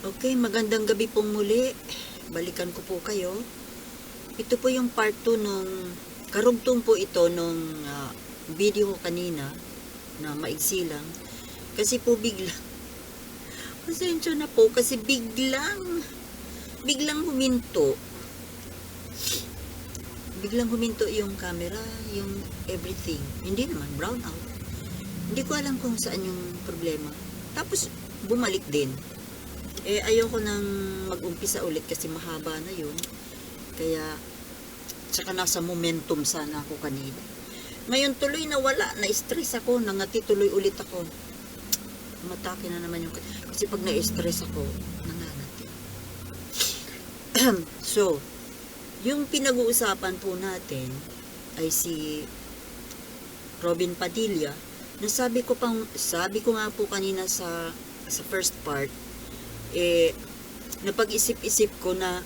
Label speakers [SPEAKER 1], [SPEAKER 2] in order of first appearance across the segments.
[SPEAKER 1] Okay, magandang gabi pong muli. Balikan ko po kayo. Ito po yung part 2 nung karugtong po ito nung ah, video ko kanina na maigsi lang. Kasi po bigla. Pasensya na po kasi biglang biglang huminto. Biglang huminto yung camera, yung everything. Hindi naman brown out. Hindi ko alam kung saan yung problema. Tapos bumalik din. Eh, ayoko nang mag-umpisa ulit kasi mahaba na yun. Kaya, tsaka nasa momentum sana ako kanina. Ngayon tuloy nawala, na-stress ako, nangati tuloy ulit ako. Matake na naman yung... Kasi pag na-stress ako, nangangati. so, yung pinag-uusapan po natin ay si Robin Padilla na sabi ko pang sabi ko nga po kanina sa sa first part eh, napag-isip-isip ko na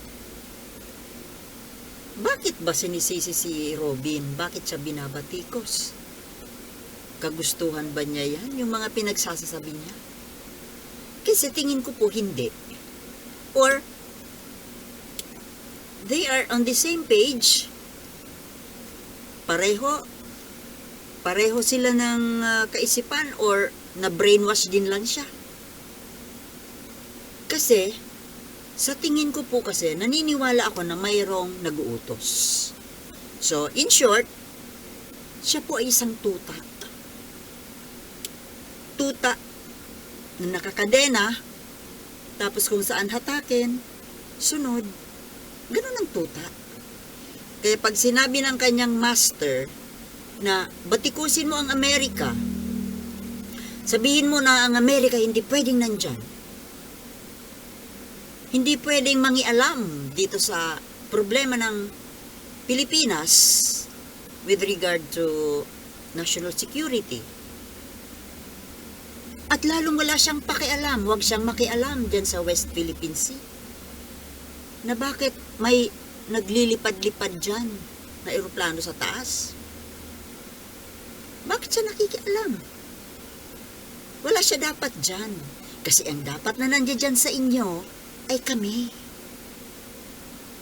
[SPEAKER 1] bakit ba sinisisi si Robin? Bakit siya binabatikos? Kagustuhan ba niya yan? Yung mga pinagsasasabi niya? Kasi tingin ko po hindi. Or, they are on the same page. Pareho, pareho sila ng ah, kaisipan or na brainwash din lang siya. Kasi, sa tingin ko po kasi, naniniwala ako na mayroong nag-uutos. So, in short, siya po ay isang tuta. Tuta na nakakadena, tapos kung saan hatakin, sunod. Ganun ang tuta. Kaya pag sinabi ng kanyang master na batikusin mo ang Amerika, sabihin mo na ang Amerika hindi pwedeng nandyan hindi pwedeng mangialam dito sa problema ng Pilipinas with regard to national security. At lalong wala siyang pakialam, huwag siyang makialam dyan sa West Philippine Sea. Na bakit may naglilipad-lipad dyan na eroplano sa taas? Bakit siya nakikialam? Wala siya dapat dyan. Kasi ang dapat na nandiyan sa inyo ay kami.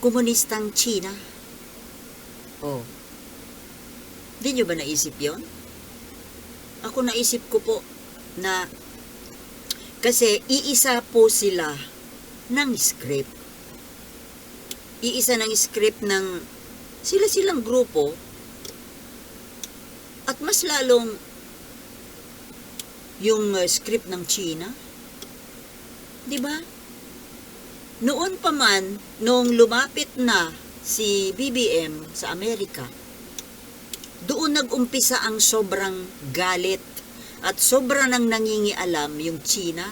[SPEAKER 1] Komunistang China. Oh. Di nyo ba naisip yon? Ako naisip ko po na kasi iisa po sila ng script. Iisa ng script ng sila-silang grupo at mas lalong yung uh, script ng China. 'Di ba? Noon pa man, nung lumapit na si BBM sa Amerika, doon nag-umpisa ang sobrang galit at sobra nang nangingialam yung China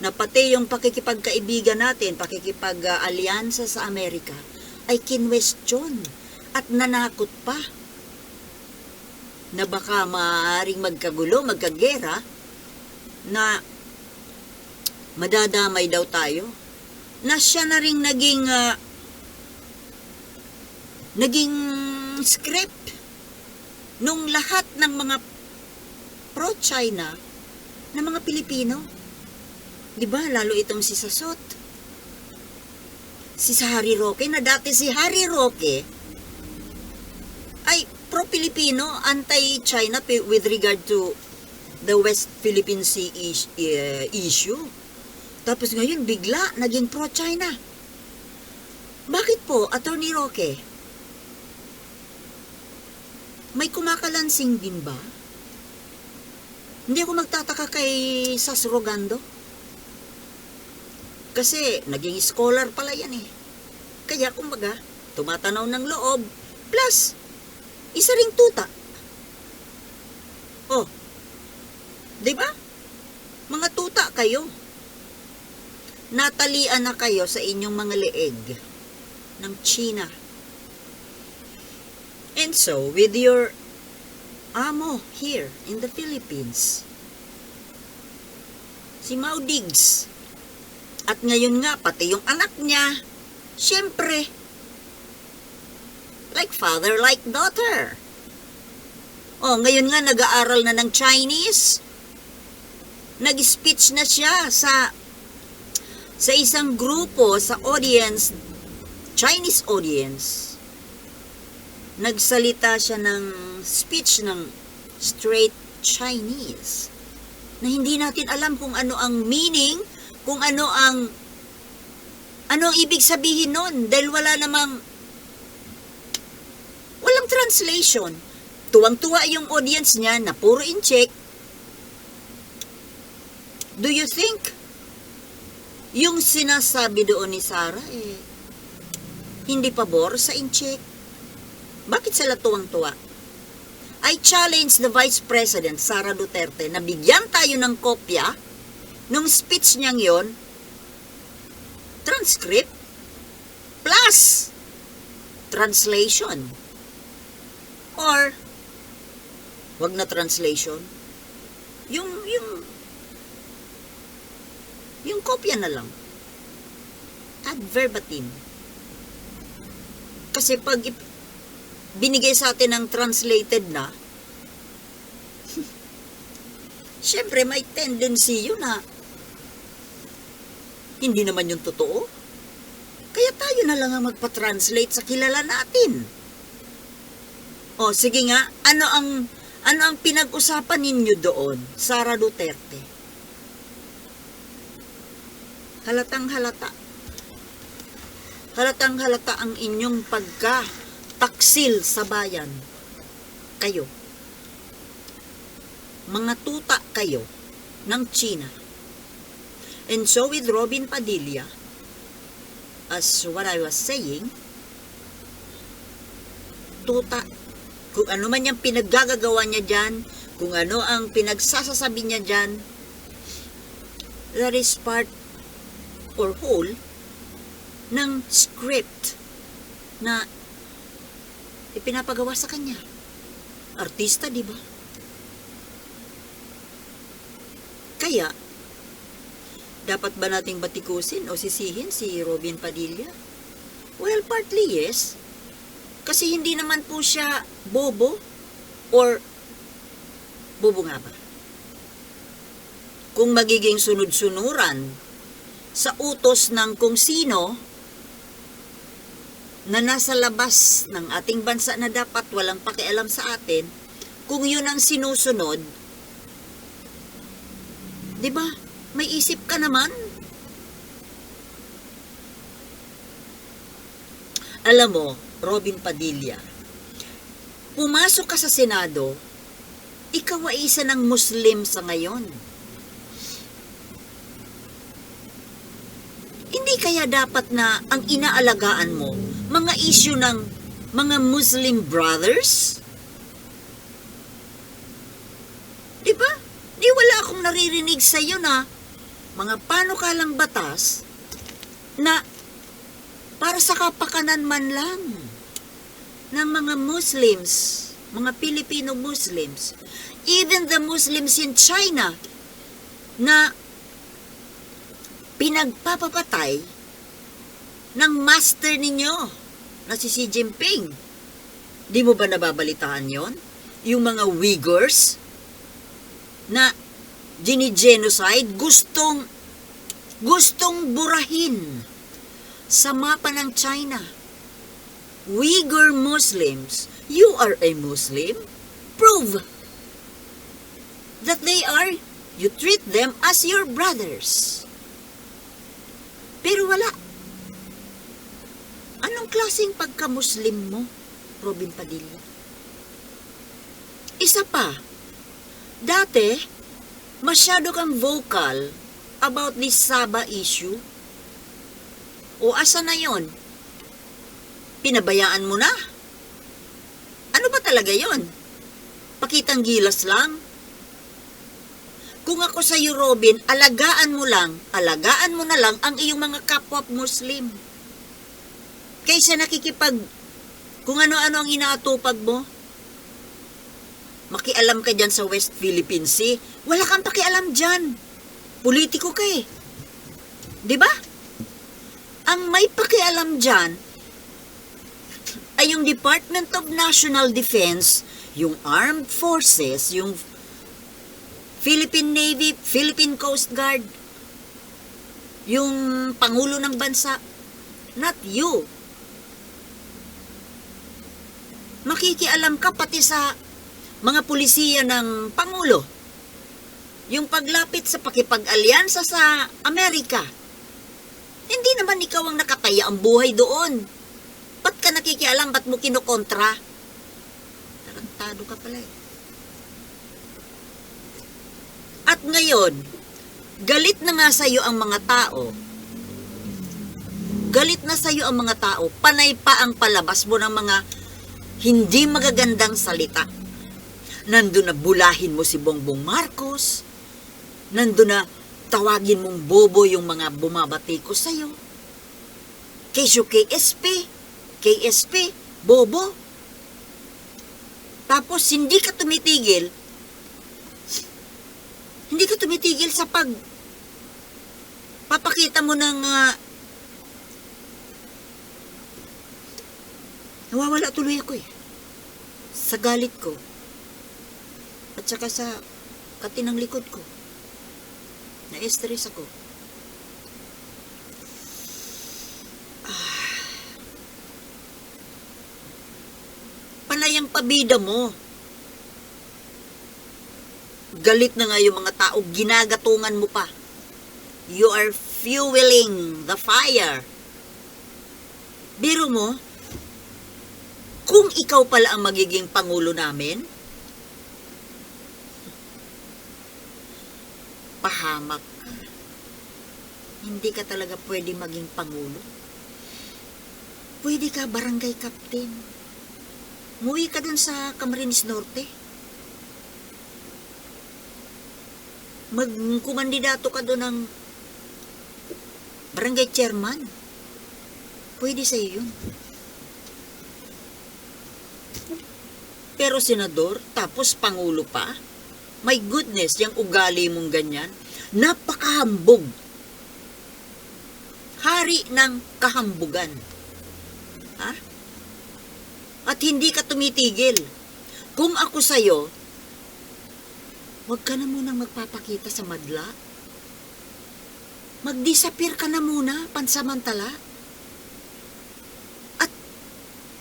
[SPEAKER 1] na pati yung pakikipagkaibigan natin, pakikipag-alyansa sa Amerika ay kinwestiyon at nanakot pa na baka maaaring magkagulo, magkagera na madadamay daw tayo na siya na rin naging ah, naging script nung lahat ng mga pro-China na mga Pilipino. 'Di ba? Lalo itong si Sasot. Si Harry Roque na dati si Harry Roque ay pro-Pilipino, anti-China with regard to the West Philippine Sea eh, issue. Tapos ngayon, bigla, naging pro-China. Bakit po, Attorney Roque? May kumakalansing din ba? Hindi ako magtataka kay Sas Rogando. Kasi, naging scholar pala yan eh. Kaya, kumbaga, tumatanaw ng loob. Plus, isa ring tuta. Oh, di ba? Mga tuta kayo natalian na kayo sa inyong mga leeg ng China. And so, with your amo here in the Philippines, si Mau Diggs, at ngayon nga, pati yung anak niya, syempre, like father, like daughter. Oh, ngayon nga, nag-aaral na ng Chinese. Nag-speech na siya sa sa isang grupo sa audience, Chinese audience, nagsalita siya ng speech ng straight Chinese na hindi natin alam kung ano ang meaning, kung ano ang ano ang ibig sabihin nun dahil wala namang walang translation. Tuwang-tuwa yung audience niya na puro in check. Do you think yung sinasabi doon ni Sarah eh hindi pabor sa in check? Bakit sila tuwang-tuwa? I challenge the Vice President Sara Duterte na bigyan tayo ng kopya nung speech niyang yon transcript plus translation or wag na translation yung yung yung kopya na lang ad verbatim kasi pag binigay sa atin ng translated na syempre may tendency yun na hindi naman yung totoo. Kaya tayo na lang ang magpa-translate sa kilala natin. O, sige nga, ano ang ano ang pinag-usapan ninyo doon, Sara Duterte? Halatang halata. Halatang halata ang inyong pagka taksil sa bayan. Kayo. Mga tuta kayo ng China. And so with Robin Padilla, as what I was saying, tuta, kung ano man yung pinaggagawa niya dyan, kung ano ang pinagsasasabi niya dyan, that is part or whole ng script na ipinapagawa sa kanya. Artista, di ba? Kaya, dapat ba nating batikusin o sisihin si Robin Padilla? Well, partly yes. Kasi hindi naman po siya bobo or bobo nga ba? Kung magiging sunod-sunuran sa utos ng kung sino na nasa labas ng ating bansa na dapat walang pakialam sa atin, kung yun ang sinusunod, di ba? May isip ka naman. Alam mo, Robin Padilla, pumasok ka sa Senado, ikaw ay isa ng Muslim sa ngayon. Hindi kaya dapat na ang inaalagaan mo, mga issue ng mga Muslim brothers? Diba? Di wala akong naririnig sa iyo na mga panukalang batas na para sa kapakanan man lang ng mga Muslims, mga Filipino Muslims, even the Muslims in China na pinagpapapatay ng master ninyo na si Xi Jinping. Di mo ba nababalitaan yon? Yung mga Uyghurs na gini-genocide, gustong gustong burahin sa mapa ng China. Uyghur Muslims, you are a Muslim? Prove that they are. You treat them as your brothers. Pero wala. Anong klaseng pagka-Muslim mo, Robin Padilla? Isa pa, dati, masyado kang vocal about this Saba issue. O asa na yon? Pinabayaan mo na? Ano ba talaga yon? Pakitang gilas lang? Kung ako sa iyo, Robin, alagaan mo lang, alagaan mo na lang ang iyong mga kapwa Muslim. Kaysa nakikipag, kung ano-ano ang inaatupag mo, makialam ka dyan sa West Philippine Sea, wala kang pakialam dyan. Politiko ka eh. Ba? Ang may pakialam dyan ay yung Department of National Defense, yung Armed Forces, yung Philippine Navy, Philippine Coast Guard. yung pangulo ng bansa. Not you. Makikialam ka pati sa mga pulisiya ng pangulo. Yung paglapit sa pakipag-alyansa sa Amerika. Hindi naman ikaw ang nakataya ang buhay doon. Ba't ka nakikialam? Ba't mo kinukontra? Tarantado ka pala eh. At ngayon, galit na nga sa'yo ang mga tao. Galit na sa'yo ang mga tao. Panay pa ang palabas mo ng mga hindi magagandang salita. Nandun na bulahin mo si Bongbong Marcos. Nandun na tawagin mong bobo yung mga bumabati ko sa'yo. Kesyo KSP, KSP, bobo. Tapos hindi ka tumitigil, hindi ka tumitigil sa pag papakita mo ng ah, nawawala tuloy ako eh. Sa galit ko. At saka sa katinang likod ko. Na-stress ako. Ah. Panayang pabida mo. Galit na nga yung mga tao, ginagatungan mo pa. You are fueling the fire. Biro mo, kung ikaw pala ang magiging pangulo namin, pahamak ka. Hindi ka talaga pwede maging pangulo. Pwede ka barangay captain. Muwi ka dun sa Camarines Norte. Magkumandidato ka dun ng barangay chairman. Pwede sa'yo yun. Pero senador, tapos pangulo pa? My goodness, yung ugali mong ganyan, napakahambog. Hari ng kahambugan. Ha? At hindi ka tumitigil. Kung ako sa'yo, huwag ka na munang magpapakita sa madla. Mag-disappear ka na muna, pansamantala. At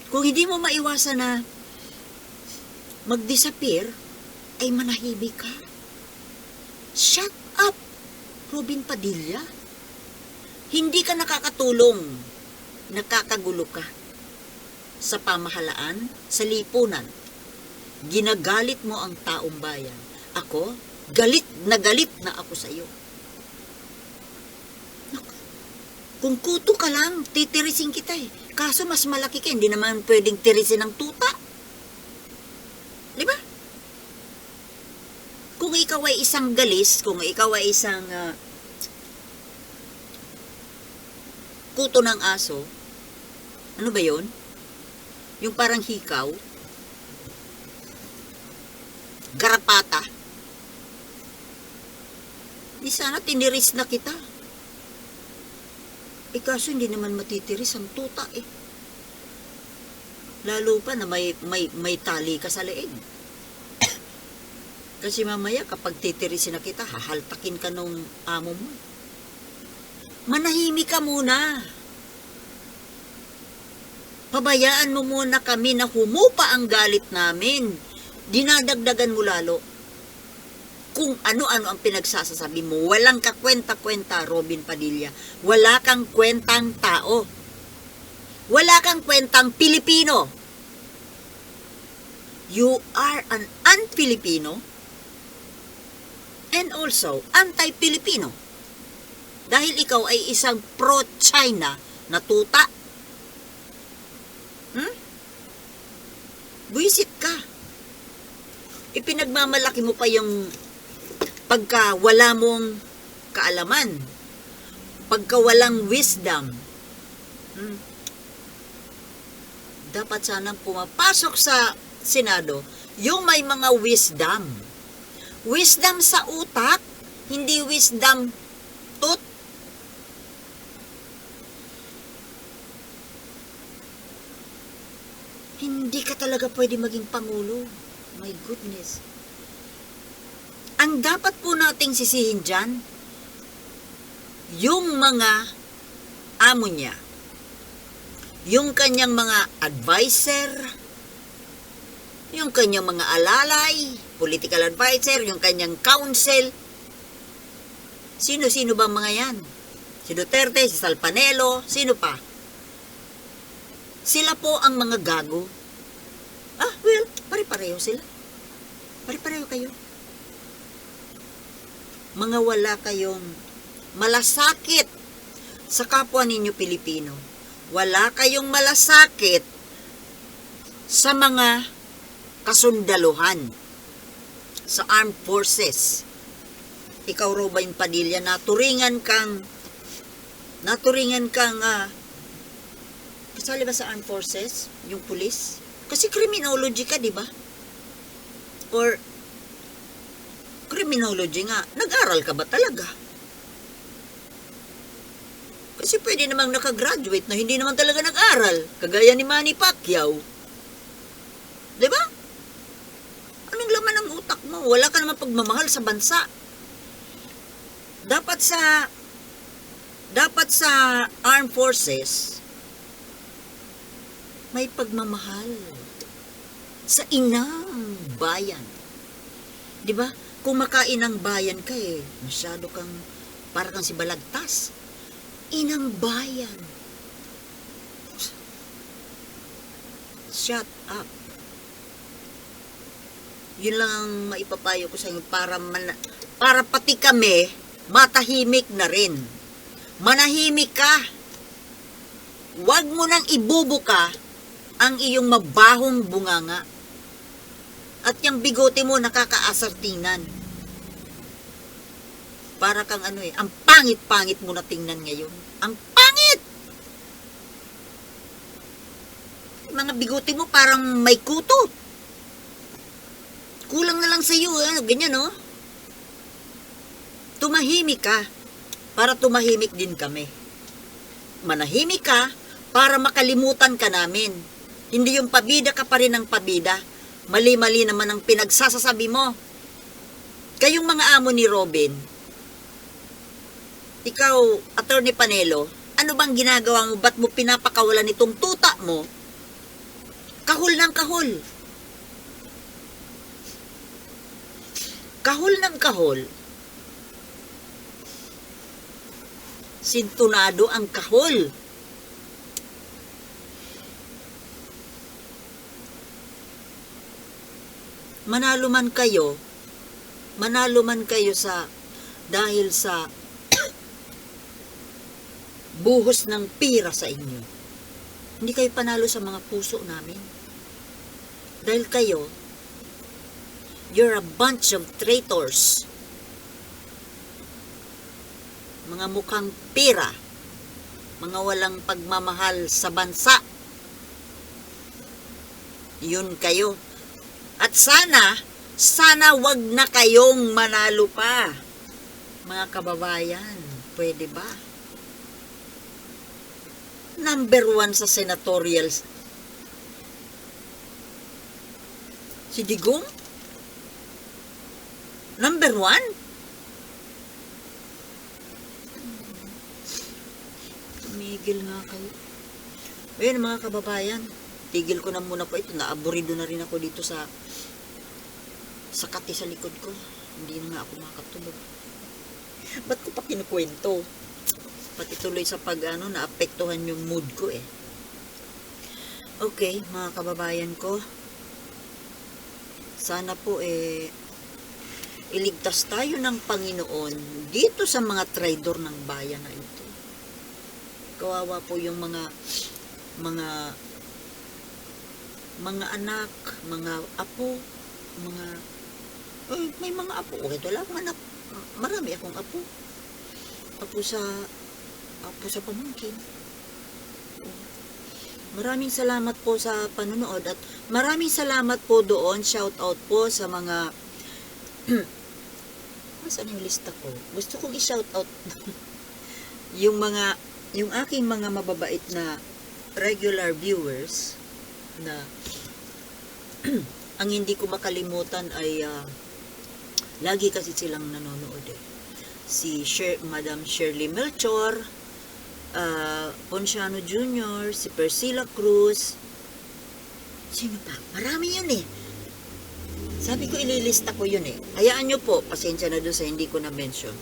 [SPEAKER 1] kung hindi mo maiwasan na mag-disappear, ay manahimik ka. Shut up, Robin Padilla. Hindi ka nakakatulong. Nakakagulo ka. Sa pamahalaan, sa lipunan. Ginagalit mo ang taong bayan. Ako, galit na galit na ako sa iyo. Kung kuto ka lang, titirisin kita eh. Kaso mas malaki ka, hindi naman pwedeng tirisin ng tuta. Di ba? Kung ikaw ay isang galis, kung ikaw ay isang ah, kuto ng aso, ano ba yon? Yung parang hikaw, garapata, di sana tiniris na kita. Eh kaso hindi naman matitiris ang tuta eh. Lalo pa na may, may, may tali ka sa leeg. Kasi mamaya kapag titirisin na kita, hahaltakin ka nung amo mo. Manahimik ka muna. Pabayaan mo muna kami na humupa ang galit namin. Dinadagdagan mo lalo. Kung ano-ano ang pinagsasasabi mo, walang kakwenta-kwenta, Robin Padilla. Wala kang kwentang tao. Wala kang kwentang Pilipino. You are an un-Filipino and also anti-Filipino. Dahil ikaw ay isang pro-China na tuta. Hmm? Buisit ka. Ipinagmamalaki mo pa yung pagka wala mong kaalaman. Pagka walang wisdom. Hmm? Dapat sana pumapasok sa Senado yung may mga wisdom. Wisdom sa utak, hindi wisdom tut. Hindi ka talaga pwede maging pangulo. My goodness. Ang dapat po nating sisihin dyan, yung mga amo niya, yung kanyang mga advisor, yung kanyang mga alalay, political advisor, yung kanyang counsel, sino-sino ba mga yan? Si Duterte, si Salpanelo, sino pa? Sila po ang mga gago. Ah, well, pare-pareho sila. Pare-pareho kayo. Mga wala kayong malasakit sa kapwa ninyo Pilipino. Wala kayong malasakit sa mga kasundaluhan sa armed forces. Ikaw, Robin Padilla, naturingan kang naturingan kang ah, kasali ba sa armed forces? Yung pulis? Kasi criminology ka, di ba? Or criminology nga, nag-aral ka ba talaga? Kasi pwede namang nakagraduate na hindi naman talaga nag-aral. Kagaya ni Manny Pacquiao. Ba? Anong laman ng utak mo? Wala ka naman pagmamahal sa bansa. Dapat sa dapat sa armed forces may pagmamahal sa inang bayan. 'Di ba? Kung makain ng bayan ka eh, masyado kang para kang si balagtas. Inang bayan. Shut up. Yun lang ang maipapayo ko sa inyo para man, para pati kami matahimik na rin. Manahimik ka. Huwag mo nang ibubuka ang iyong mabahong bunganga. At yung bigote mo nakakaasartinan. Para kang ano eh, ang pangit-pangit mo na tingnan ngayon. Ang pangit! Mga bigote mo parang may kuto. Kulang na lang sa iyo, ano, ganyan, no? Tumahimik ka para tumahimik din kami. Manahimik ka para makalimutan ka namin. Hindi yung pabida ka pa rin ng pabida. Mali-mali naman ang pinagsasasabi mo. Kayong mga amo ni Robin, ikaw, Attorney Panelo, ano bang ginagawa mo? Ba't mo pinapakawalan itong tuta mo? Kahul ng kahul. Kahul ng kahul. Sintunado ang kahol. Manalo man kayo, manalo man kayo sa dahil sa buhos ng pira sa inyo. Hindi kayo panalo sa mga puso namin. Dahil kayo, you're a bunch of traitors. Mga mukhang pira. Mga walang pagmamahal sa bansa. Yun kayo. At sana, sana wag na kayong manalo pa. Mga kababayan, pwede ba? Number one sa senatorial. Si Digong? Number one? Tumigil nga kayo. Ayun mga kababayan, tigil ko na muna po ito. Naaburido na rin ako dito sa sa kati sa likod ko. Hindi na nga ako makatulog. Ba't ko pa kinukwento? Pati tuloy sa pag ano, naapektuhan yung mood ko eh. Okay, mga kababayan ko. Sana po eh iligtas tayo ng Panginoon dito sa mga traidor ng bayan na ito. Kawawa po yung mga mga mga anak, mga apo, mga eh, may mga apo. Okay, wala akong anak. Marami akong apo. Apo sa apo sa pamangkin. Maraming salamat po sa panonood at maraming salamat po doon. Shout out po sa mga Nasaan yung lista ko? Gusto kong i-shout out yung mga yung aking mga mababait na regular viewers na ang hindi ko makalimutan ay ah, lagi kasi silang nanonood eh. si Sher, Madam Shirley Melchor, uh, Ponciano Jr., si Persila Cruz, sino pa? Marami yun eh. Sabi ko ililista ko yun eh. Hayaan nyo po, pasensya na doon sa hindi ko na-mention.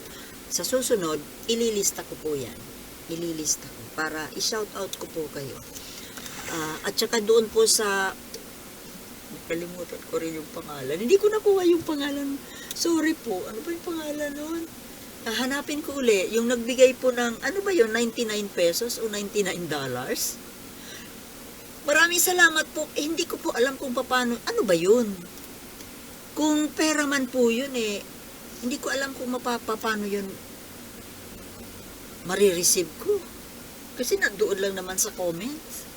[SPEAKER 1] Sa susunod, ililista ko po yan. Ililista ko para i-shout out ko po kayo. Ah, at saka doon po sa nakalimutan ko rin yung pangalan. Hindi ko nakuha yung pangalan. Sorry po. Ano ba yung pangalan nun? Ah, hanapin ko uli. Yung nagbigay po ng, ano ba yun, 99 pesos o 99 dollars? Maraming salamat po. Eh, hindi ko po alam kung paano, ano ba yun? Kung pera man po yun eh, hindi ko alam kung mapapa, paano yun marireceive ko. Kasi nandoon lang naman sa comments.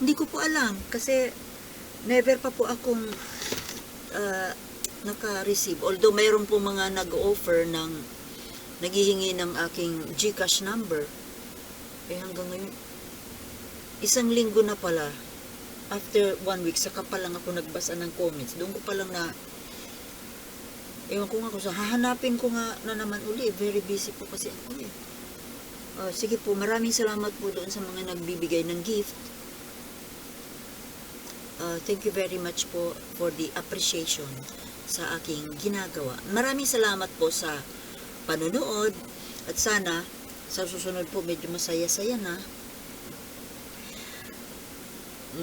[SPEAKER 1] Hindi ko po alam kasi never pa po akong ah, naka-receive. Although mayroon po mga nag-offer ng naghihingi ng aking GCash number. Eh hanggang ngayon, isang linggo na pala, after one week, saka pa lang ako nagbasa ng comments. Doon ko pa lang na, ewan ko nga kung sa, hahanapin ko nga na naman uli. Very busy po kasi ako eh. Ah, sige po, maraming salamat po doon sa mga nagbibigay ng gift. Uh, thank you very much po for the appreciation sa aking ginagawa. Maraming salamat po sa panonood at sana sa susunod po medyo masaya-saya na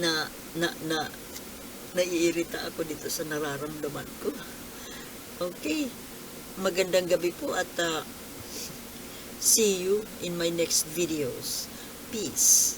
[SPEAKER 1] na na na naiirita ako dito sa nararamdaman ko. Okay. Magandang gabi po at uh, see you in my next videos. Peace.